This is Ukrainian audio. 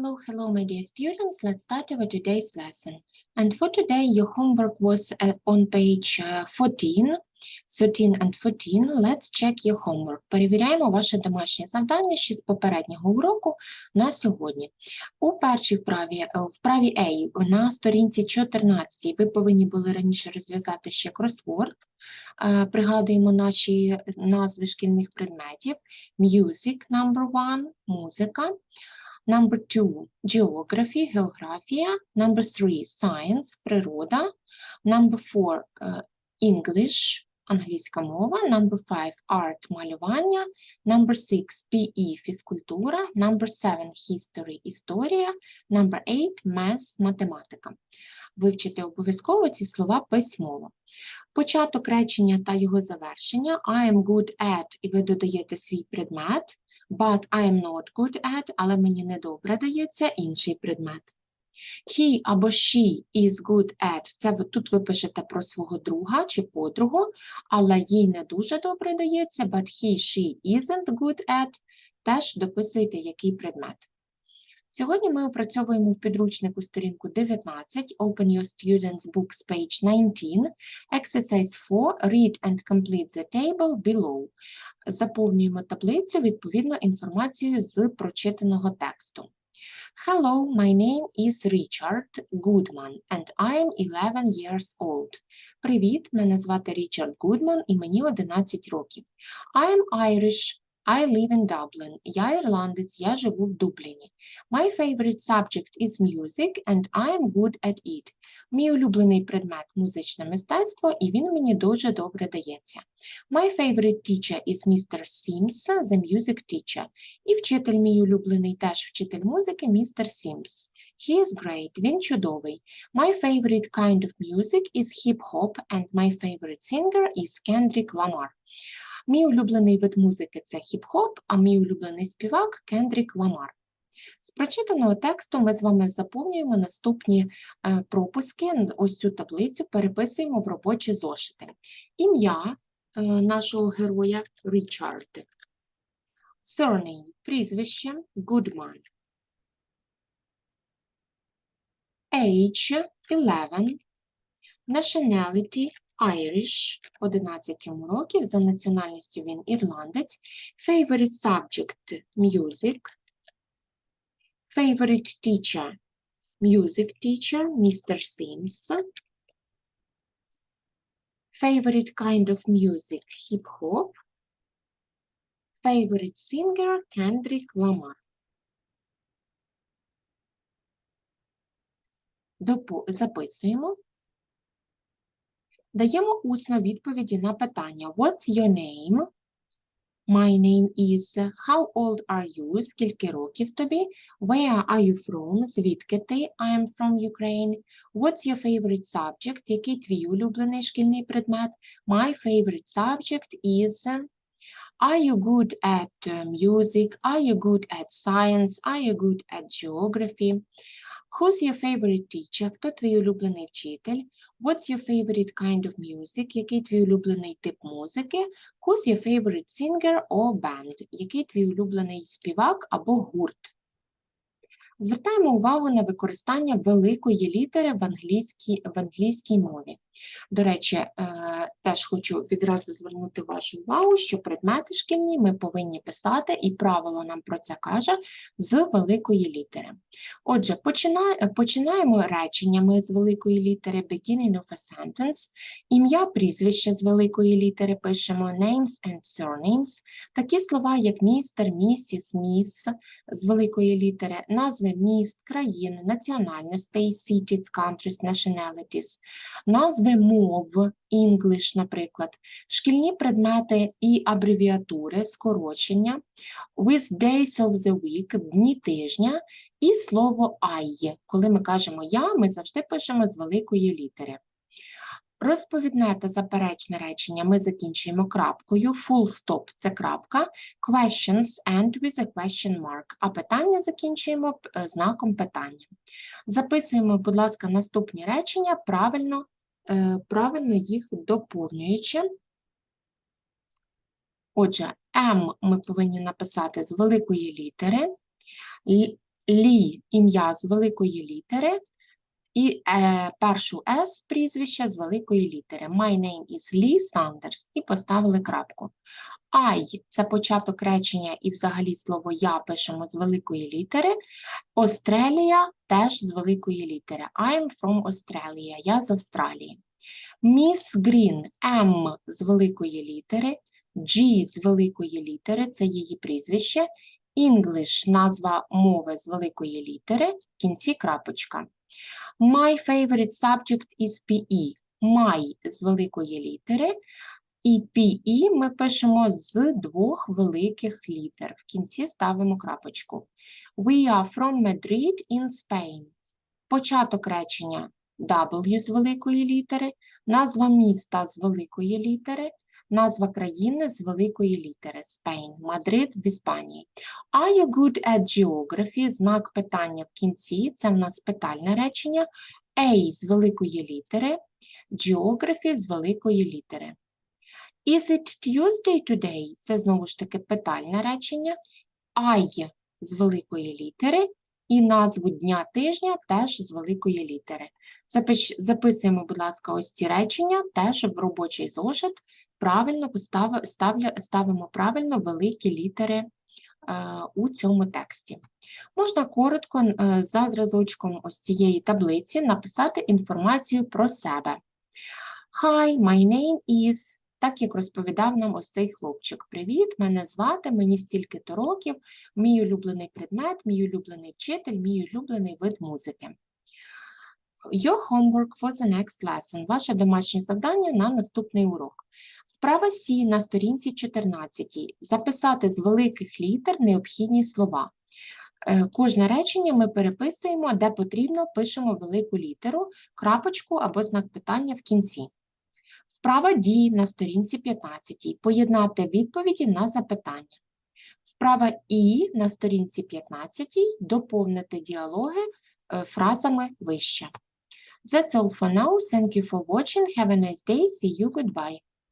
Hello, hello, my dear students. Let's start our today's lesson. And for today, your homework was uh, on page uh, 14, 13 and 14. Let's check your homework. Перевіряємо ваше домашнє завдання ще з попереднього уроку на сьогодні. У першій вправі, е, вправі A на сторінці 14 ви повинні були раніше розв'язати ще кросворд. Е, Пригадуємо наші назви шкільних предметів. Music, number one, музика. Number two – geography, географія. Number three – science, природа. Number four е, – English, англійська мова. Number five – art, малювання. Number six – PE, фізкультура. Number seven – history, історія. Number eight – math, математика. Вивчити обов'язково ці слова письмово. Початок речення та його завершення. I am good at, і ви додаєте свій предмет. But I am not good at, але мені недобре дається інший предмет. He або she is good at. Це тут ви пишете про свого друга чи подругу, але їй не дуже добре дається, but he, she isn't good at. Теж дописуєте, який предмет. Сьогодні ми опрацьовуємо в підручнику сторінку 19, Open Your Students Books, page 19, Exercise 4, Read and complete the table below. Заповнюємо таблицю відповідно інформацією з прочитаного тексту. Hello, my name is Richard Goodman and I am 11 years old. Привіт, мене звати Річард Гудман і мені 11 років. I am Irish. I live in Dublin. Я ірландець, я живу в Дубліні. My favorite subject is music and I am good at it. Мій улюблений предмет – музичне мистецтво, і він мені дуже добре дається. My favorite teacher is Mr. Sims, the music teacher. І вчитель мій улюблений теж вчитель музики, містер Sims. He is great, він чудовий. My favorite kind of music is hip-hop and my favorite singer is Kendrick Lamar. Мій улюблений вид музики – це хіп-хоп, а мій улюблений співак – Кендрік Ламар. З прочитаного тексту ми з вами заповнюємо наступні е, пропуски, ось цю таблицю переписуємо в робочі зошити. Ім'я е, нашого героя Річард. Surname – прізвище Goodman. Age – 11. Nationality – Irish, 11 йому років, за національністю він ірландець. Favorite subject – music. Favorite teacher – music teacher, Mr. Sims. Favorite kind of music – hip-hop. Favorite singer – Kendrick Lamar. Записуємо. Даємо усно відповіді на питання What's your name? My name is How old are you? Скільки років тобі? Where are you from? Звідки ти? I am from Ukraine. What's your favorite subject? Який твій улюблений шкільний предмет? My favorite subject is Are you good at uh, music? Are you good at science? Are you good at geography? Who's your favorite teacher? Хто твій улюблений вчитель? What's your favorite kind of music? Який твій улюблений тип музики? Who's your favorite singer or band? Який твій улюблений співак або гурт? Звертаємо увагу на використання великої літери в англійській, в англійській мові. До речі, е, теж хочу відразу звернути вашу увагу, що предмети шкільні ми повинні писати, і правило нам про це каже, з великої літери. Отже, почина- починаємо реченнями з великої літери beginning of a sentence. Ім'я, прізвище з великої літери пишемо names and surnames. Такі слова, як містер, місіс, міс з великої літери, назви міст, країн, національностей, cities, countries, nationalities, назви мов, English, наприклад, шкільні предмети і абревіатури, скорочення, with days of the week, дні тижня, і слово I. Коли ми кажемо я, ми завжди пишемо з великої літери. Розповідне та заперечне речення ми закінчуємо крапкою, full stop – це крапка, questions end with a question mark, а питання закінчуємо е, знаком питання. Записуємо, будь ласка, наступні речення, правильно, е, правильно їх доповнюючи. Отже, M ми повинні написати з великої літери, Лі ім'я з великої літери і е, першу С прізвище з великої літери. My name is Lee Sanders. І поставили крапку. I – це початок речення і взагалі слово я пишемо з великої літери. Australia теж з великої літери. I'm from Australia. Я з Австралії. Miss Green – M з великої літери. G з великої літери це її прізвище. English – назва мови з великої літери. В кінці крапочка. My favorite subject is PE. My з великої літери. І PE ми пишемо з двох великих літер. В кінці ставимо крапочку. We are from Madrid in Spain. Початок речення W з великої літери, назва міста з великої літери, назва країни з великої літери Spain, Мадрид в Іспанії. Are you good at geography? Знак питання в кінці, це в нас питальне речення. A з великої літери, geography з великої літери. Is it Tuesday today? Це знову ж таки питальне речення. I з великої літери і назву дня тижня теж з великої літери. Записуємо, будь ласка, ось ці речення теж в робочий зошит. Правильно постав- ставля- ставимо правильно великі літери е, у цьому тексті. Можна коротко е, за зразочком ось цієї таблиці написати інформацію про себе. Hi, my name is, так як розповідав нам ось цей хлопчик. Привіт, мене звати, мені стільки-то років, мій улюблений предмет, мій улюблений вчитель, мій улюблений вид музики. Your homework for the next lesson. Ваше домашнє завдання на наступний урок. Вправа Сі на сторінці 14. Записати з великих літер необхідні слова. Е, Кожне речення ми переписуємо, де потрібно, пишемо велику літеру, крапочку або знак питання в кінці. Вправа Ді на сторінці 15. Поєднати відповіді на запитання. Вправа І на сторінці 15. Доповнити діалоги е, фразами вище. That's all for now. Thank you for watching. Have a nice day. See you. Goodbye.